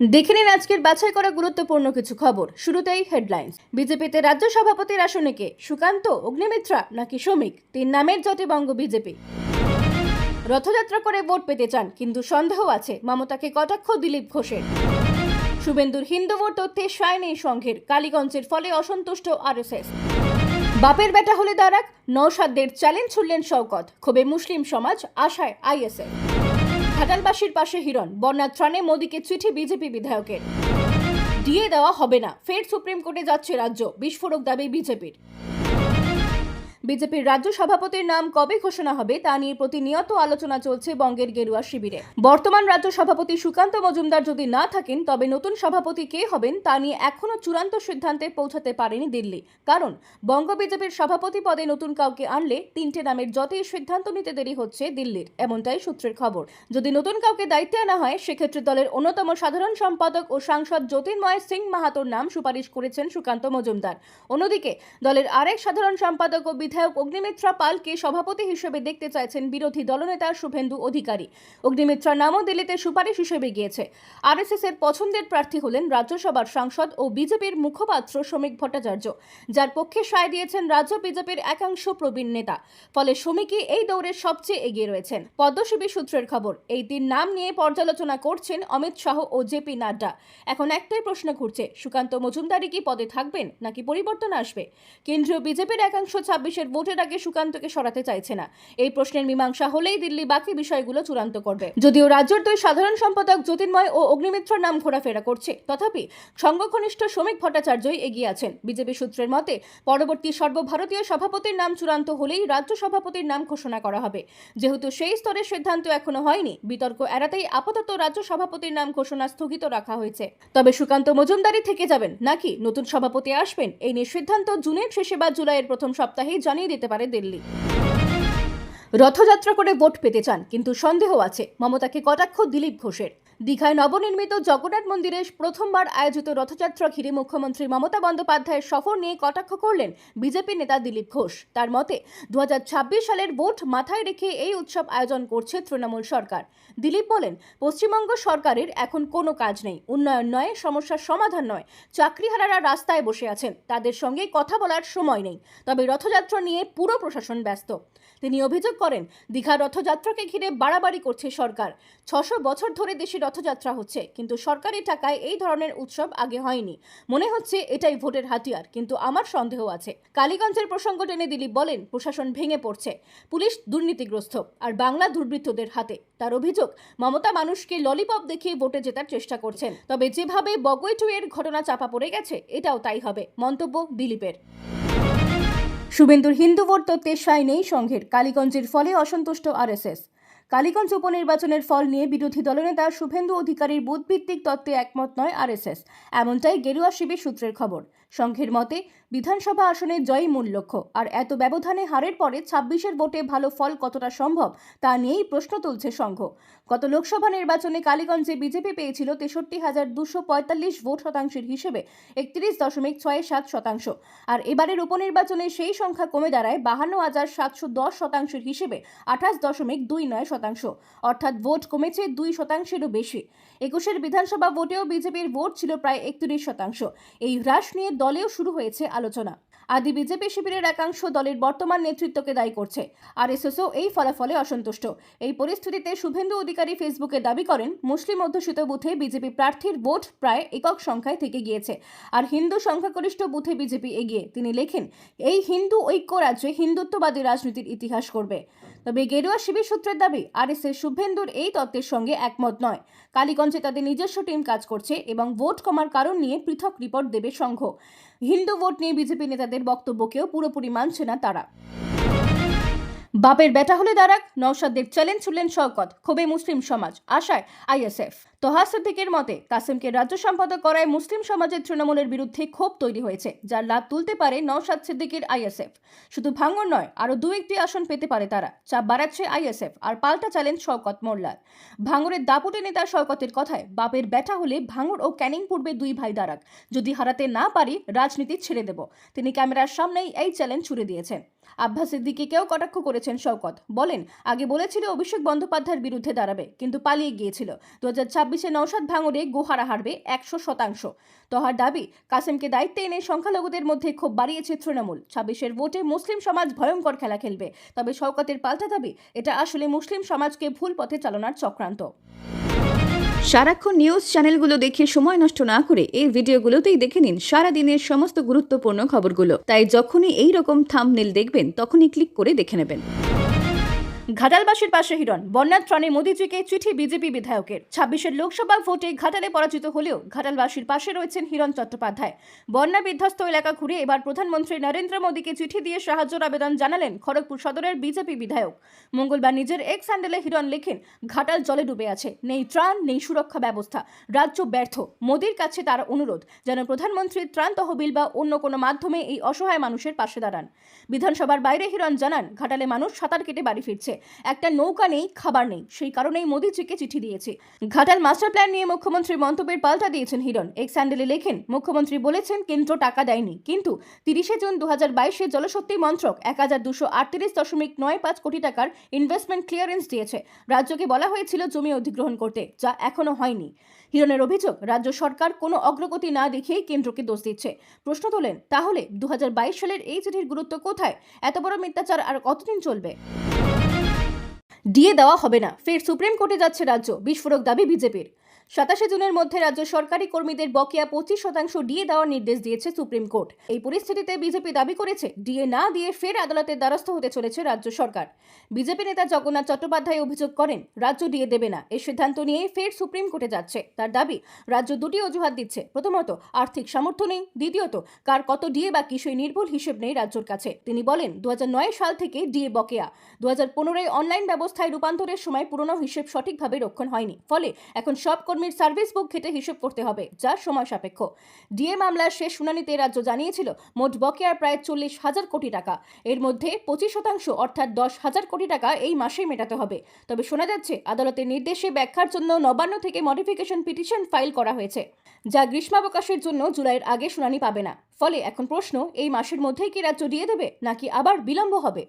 দেখে নিন আজকের বাছাই করা গুরুত্বপূর্ণ কিছু খবর। শুরুতেই হেডলাইন্স বিজেপিতে রাজ্য সভাপতির আসনে কে? সুকান্ত, অগ্নিমিত্রা নাকি শ্রমিক? তিন নামের জটে বঙ্গ বিজেপি। রথযাত্রা করে ভোট পেতে চান, কিন্তু সন্দেহ আছে মমতাকে কটাক্ষ দিলীপ ঘোষের। শুভেন্দুর হিন্দু ভোট তথ্যে সায় নেই সংঘের, কালীগঞ্জের ফলে অসন্তুষ্ট আরএসএস। বাপের বেটা হলে দাঁড়াক নৌসাদদের চ্যালেঞ্জ ছুড়লেন শওকত, ক্ষোভে মুসলিম সমাজ, আশায় আইএসএফ ঘাটালবাসীর পাশে হিরণ। বন্যার ত্রাণে মোদীকে চিঠি বিজেপি বিধায়কের। দিয়ে দেওয়া হবে না। ফের সুপ্রিম কোর্টে যাচ্ছে রাজ্য। বিস্ফোরক দাবি বিজেপির। বিজেপির রাজ্য সভাপতির নাম কবে ঘোষণা হবে তা নিয়ে প্রতিনিয়ত আলোচনা চলছে বঙ্গের গেরুয়া শিবিরে। বর্তমান রাজ্য সভাপতি সুকান্ত মজুমদার যদি না থাকেন, তবে নতুন সভাপতি কে হবেন তা নিয়ে এখনও চূড়ান্ত সিদ্ধান্তে পৌঁছাতে পারেনি দিল্লি। কারণ, বঙ্গ বিজেপির সভাপতি পদে নতুন কাউকে আনলে তিনটে নামের যতই সিদ্ধান্ত নিতে দেরি হচ্ছে দিল্লির, এমনটাই সূত্রের খবর। যদি নতুন কাউকে দায়িত্বে আনা হয়, সেক্ষেত্রে দলের অন্যতম সাধারণ সম্পাদক ও সাংসদ জ্যোতির্ময় সিং মাহাতোর নাম সুপারিশ করেছেন সুকান্ত মজুমদার। অন্যদিকে, দলের আরেক সাধারণ সম্পাদক ও বিধায়ক অগ্নিমিত্রা পালকে সভাপতি হিসেবে দেখতে চাইছেন বিরোধী দলনেতা শুভেন্দু অধিকারী। অগ্নিমিত্রার নামও দিল্লিতে সুপারিশ হিসেবে গিয়েছে। আরএসএস এর পছন্দের প্রার্থী হলেন রাজ্যসভার সাংসদ ও বিজেপির মুখপাত্র শ্রমিক ভট্টাচার্য, যার পক্ষে সায় দিয়েছেন রাজ্য বিজেপির একাংশ প্রবীণ নেতা। ফলে শ্রমিকই এই দৌড়ে সবচেয়ে এগিয়ে রয়েছেন। পদ্মশিবী সূত্রের খবর, এই তিন নাম নিয়ে পর্যালোচনা করছেন অমিত শাহ ও জেপি নাড্ডা। এখন একটাই প্রশ্ন ঘুরছে, সুকান্ত মজুমদারি কি পদে থাকবেন নাকি পরিবর্তন আসবে? কেন্দ্রীয় বিজেপির একাংশ ছাব্বিশের ভোটের আগে সুকান্তকে সরাতে চাইছে না। এই প্রশ্নের মীমাংসা হলেই দিল্লি বাকি বিষয়গুলো চূড়ান্ত করবে। যদিও রাজ্যের দুই সাধারণ সম্পাদক জ্যোতির্ময় ও অগ্নিমিত্রর নাম ঘোরাফেরা করছে, তথাপি সংঘঘনিষ্ঠ শ্রমিক ভট্টাচার্যই এগিয়ে আছেন। বিজেপি সূত্রের মতে, পরবর্তী সর্বভারতীয় সভাপতির নাম চূড়ান্ত হলেই রাজ্য সভাপতির নাম ঘোষণা করা হবে। যেহেতু সেই স্তরের সিদ্ধান্ত এখনও হয়নি, বিতর্ক এড়াতেই আপাতত রাজ্য সভাপতির নাম ঘোষণা স্থগিত রাখা হয়েছে। তবে সুকান্ত মজুমদারি থেকে যাবেন, নাকি নতুন সভাপতি আসবেন, এই নিয়ে সিদ্ধান্ত জুনের শেষে বা জুলাইয়ের প্রথম সপ্তাহেই জানিয়ে দিতে পারে দিল্লি। রথযাত্রা করে ভোট পেতে চান, কিন্তু সন্দেহ আছে মমতাকে কটাক্ষ দিলীপ ঘোষের। দীঘায় নবনির্মিত জগন্নাথ মন্দিরে প্রথমবার আয়োজিত রথযাত্রা ঘিরে মুখ্যমন্ত্রী মমতা বন্দ্যোপাধ্যায়ের সফর নিয়ে কটাক্ষ করলেন বিজেপি নেতা দিলীপ ঘোষ। তার মতে, দুহাজার ছাব্বিশ সালের ভোট মাথায় রেখে এই উৎসব আয়োজন করছে তৃণমূল সরকার। দিলীপ বলেন, পশ্চিমবঙ্গ সরকারের এখন কোনো কাজ নেই। উন্নয়ন নয়, সমস্যার সমাধান নয়। চাকরিহারারা রাস্তায় বসে আছেন। তাদের সঙ্গে কথা বলার সময় নেই। তবে রথযাত্রা নিয়ে পুরো প্রশাসন ব্যস্ত। তিনি অভিযোগ করেন দীঘার রথযাত্রাকে ঘিরে বাড়াবাড়ি করছে সরকার। ছশো বছর ধরে দেশে রথযাত্রা হচ্ছে, কিন্তু সরকারি টাকায় এই ধরনের উৎসব আগে হয়নি। মনে হচ্ছে এটাই ভোটের হাতিয়ার, কিন্তু আমার সন্দেহ আছে। কালীগঞ্জের প্রসঙ্গ টেনে দিলীপ বলেন, প্রশাসন ভেঙে পড়ছে। পুলিশ দুর্নীতিগ্রস্ত, আর বাংলা দুর্বৃত্তদের হাতে। তার অভিযোগ, মমতা মানুষকে ললিপপ দেখিয়ে ভোটে জেতার চেষ্টা করছেন। তবে যেভাবে বগৈটুয়ের ঘটনা চাপা পড়ে গেছে, এটাও তাই হবে, মন্তব্য দিলীপের। শুভেন্দুর হিন্দু ভোট তত্ত্বে সায় নেই সংঘের কালীগঞ্জের ফলে অসন্তুষ্ট আরএসএস। কালীগঞ্জ উপনির্বাচনের ফল নিয়ে বিরোধী দলনেতা শুভেন্দু অধিকারীর বুথভিত্তিক তত্ত্বে একমত নয় আরএসএস। এমনটাই গেরুয়া শিবির সূত্রের খবর। সংঘের মতে, বিধানসভা আসনে জয়ই মূল লক্ষ্য। আর এত ব্যবধানে হারের পরে ছাব্বিশের ভোটে ভালো ফল কতটা সম্ভব, তা নিয়েই প্রশ্ন তুলছে সংঘ। গত লোকসভা নির্বাচনে কালীগঞ্জে বিজেপি পেয়েছিল তেষট্টি হাজার দুশো পঁয়তাল্লিশ ভোট শতাংশের হিসেবে, একত্রিশ দশমিক ছয় সাত শতাংশ। আর এবারের উপনির্বাচনে সেই সংখ্যা কমে দাঁড়ায় বাহান্ন হাজার সাতশো দশ শতাংশের হিসেবে, আঠাশ দশমিক দুই নয় শতাংশ। অর্থাৎ ভোট কমেছে দুই শতাংশেরও বেশি। একুশের বিধানসভা ভোটেও বিজেপির ভোট ছিল প্রায় একত্রিশ শতাংশ। এই হ্রাস নিয়ে দলেও শুরু হয়েছে আলোচনা। আদি বিজেপি শিবিরের একাংশ দলের বর্তমান নেতৃত্বকে দায়ী করছে। আর এসএসও এই ফলাফলে অসন্তুষ্ট। এই পরিস্থিতিতে শুভেন্দু অধিকারী ফেসবুকে দাবি করেন, মুসলিম অধ্যুষিত বুথে বিজেপি প্রার্থীর ভোট প্রায় একক সংখ্যায় থেকে গিয়েছে আর হিন্দু সংখ্যাগরিষ্ঠ বুথে বিজেপি এগিয়ে। তিনি লেখেন, এই হিন্দু ঐক্য রাজ্যে হিন্দুত্ববাদী রাজনীতির ইতিহাস করবে তবে গেরুয়া শিবির সূত্রের দাবি আর এস শুভেন্দুর এই তত্ত্বের সঙ্গে একমত নয়। কালীগঞ্জে তাদের নিজস্ব টিম কাজ করছে এবং ভোট কমার কারণ নিয়ে পৃথক রিপোর্ট দেবে সংঘ। হিন্দু ভোট নিয়ে বিজেপি নেতাদের বক্তব্যকেও পুরোপুরি মানছে না তারা। বাপের বেটা হলে দাঁড়াক নৌসাদের চ্যালেঞ্জ ছুড়লেন শওকত, ক্ষোভে মুসলিম সমাজ, আশায় আইএসএফ। তোহা সিদ্দিকের মতে, কাসিমকে রাজ্য সম্পাদক করায় মুসলিম সমাজের তৃণমূলের বিরুদ্ধে ক্ষোভ তৈরি হয়েছে, যার লাভ তুলতে পারে নৌসাদ সিদ্দিকের আইএসএফ। শুধু ভাঙন নয়, আরও দু একটি আসন পেতে পারে তারা চাপ বাড়াচ্ছে আইএসএফ আর পাল্টা চ্যালেঞ্জ শওকত মোল্লার। ভাঙরের দাপুটে নেতা শওকতের কথায়, বাপের ব্যাটা হলে ভাঙর ও ক্যানিং পূর্বে দুই ভাই দাঁড়াক যদি হারাতে না পারি রাজনীতি ছেড়ে দেব। তিনি ক্যামেরার সামনেই এই চ্যালেঞ্জ ছুড়ে দিয়েছেন। আব্বাস সিদ্দিকিকেও কটাক্ষ করেছেন শওকত, বলেন, আগে বলেছিল অভিষেক বন্দ্যোপাধ্যায়ের বিরুদ্ধে দাঁড়াবে, কিন্তু পালিয়ে গিয়েছিল। দু হাজার ছাব্বিশে নৌসাদ ভাঙড়ে গোহারা হারবে একশো শতাংশ। তহার দাবি, কাসেমকে দায়িত্বে এনে সংখ্যালঘুদের মধ্যে ক্ষোভ বাড়িয়েছে তৃণমূল। ছাব্বিশের ভোটে মুসলিম সমাজ ভয়ঙ্কর খেলা খেলবে। তবে শওকতের পাল্টা দাবি, এটা আসলে মুসলিম সমাজকে ভুল পথে চালনার চক্রান্ত। সারাক্ষণ নিউজ চ্যানেলগুলো দেখে সময় নষ্ট না করে এই ভিডিওগুলোতেই দেখে নিন সারা দিনের সমস্ত গুরুত্বপূর্ণ খবরগুলো। তাই যখনই এই রকম থাম্বনেল দেখবেন, তখনই ক্লিক করে দেখে নেবেন। ঘাটালবাসীর পাশে হিরণ। বন্যার ত্রাণে মোদীজিকে চিঠি বিজেপি বিধায়কের। ছাব্বিশের লোকসভা ভোটে ঘাটালে পরাজিত হলেও ঘাটালবাসীর পাশে রয়েছেন হিরণ চট্টোপাধ্যায়। বন্যা বিধ্বস্ত এলাকা ঘুরে এবার প্রধানমন্ত্রী নরেন্দ্র মোদীকে চিঠি দিয়ে সাহায্যের আবেদন জানালেন খড়গপুর সদরের বিজেপি বিধায়ক। মঙ্গলবার নিজের এক্স হ্যান্ডেলে হিরণ লেখেন, ঘাটাল জলে ডুবে আছে, নেই ত্রাণ, নেই সুরক্ষা ব্যবস্থা, রাজ্য ব্যর্থ। মোদীর কাছে তার অনুরোধ, যেন প্রধানমন্ত্রীর ত্রাণ তহবিল বা অন্য কোনো মাধ্যমে এই অসহায় মানুষের পাশে দাঁড়ান। বিধানসভার বাইরে হিরণ জানান, ঘাটালে মানুষ সাঁতার কেটে বাড়ি ফিরছে। একটা নৌকা নেই, খাবার নেই। সেই কারণেই মোদীজিকে চিঠি দিয়েছে। ঘাটাল মাস্টার প্ল্যান নিয়ে মুখ্যমন্ত্রীর মন্তব্যের পাল্টা দিয়েছেন হিরণ। এক স্যান্ডেলে লেখেন, মুখ্যমন্ত্রী বলেছেন, কেন্দ্র টাকা দেয়নি। কিন্তু তিরিশে জুন দু হাজার বাইশে জলশক্তি মন্ত্রক এক হাজার দুশো আটত্রিশ দশমিক নয় পাঁচ কোটি টাকার ইনভেস্টমেন্ট ক্লিয়ারেন্স দিয়েছে। রাজ্যকে বলা হয়েছিল জমি অধিগ্রহণ করতে, যা এখনও হয়নি। হিরণের অভিযোগ, রাজ্য সরকার কোনো অগ্রগতি না দেখিয়েই কেন্দ্রকে দোষ দিচ্ছে। প্রশ্ন তোলেন, তাহলে দু হাজার বাইশ সালের এই চিঠির গুরুত্ব কোথায়? এত বড় মিথ্যাচার আর কতদিন চলবে? ডিএ দেওয়া হবে না। ফের সুপ্রিম কোর্টে যাচ্ছে রাজ্য। বিস্ফোরক দাবি বিজেপির। সাতাশে জুনের মধ্যে রাজ্য সরকারি কর্মীদের বকেয়া পঁচিশ শতাংশ ডিএ দেওয়ার নির্দেশ দিয়েছে সুপ্রিম কোর্ট। এই পরিস্থিতিতে বিজেপি দাবি করেছে ডিএ না দিয়ে ফের আদালতের দ্বারস্থ হতে চলেছে রাজ্য সরকার। বিজেপি নেতা জগন্নাথ চট্টোপাধ্যায় অভিযোগ করেন, রাজ্য ডিএ দেবে না। এই সিদ্ধান্ত নিয়ে ফের সুপ্রিম কোর্টে যাচ্ছে। তার দাবি, রাজ্য দুটি অজুহাত দিচ্ছে। প্রথমত, আর্থিক সামর্থ্য নেই। দ্বিতীয়ত, কার কত ডিএ বা সেই নির্ভুল হিসেব নেই রাজ্যের কাছে। তিনি বলেন দু হাজার নয় সাল থেকে ডিএ বকেয়া। দু হাজার অনলাইন ব্যবস্থায় রূপান্তরের সময় পুরনো হিসেব সঠিকভাবে রক্ষণ হয়নি। ফলে এখন সব কর্মীর সার্ভিস বুক ঘেটে হিসেব করতে হবে, যা সময় সাপেক্ষ। ডিএ মামলার শেষ শুনানিতে রাজ্য জানিয়েছিল, মোট বকেয়ার প্রায় চল্লিশ হাজার কোটি টাকা। এর মধ্যে পঁচিশ শতাংশ, অর্থাৎ দশ হাজার কোটি টাকা, এই মাসেই মেটাতে হবে। তবে শোনা যাচ্ছে আদালতের নির্দেশে ব্যাখ্যার জন্য নবান্ন থেকে মডিফিকেশন পিটিশন ফাইল করা হয়েছে, যা গ্রীষ্মাবকাশের জন্য জুলাইয়ের আগে শুনানি পাবে না। ফলে এখন প্রশ্ন, এই মাসের মধ্যেই কি রাজ্য দিয়ে দেবে, নাকি আবার বিলম্ব হবে?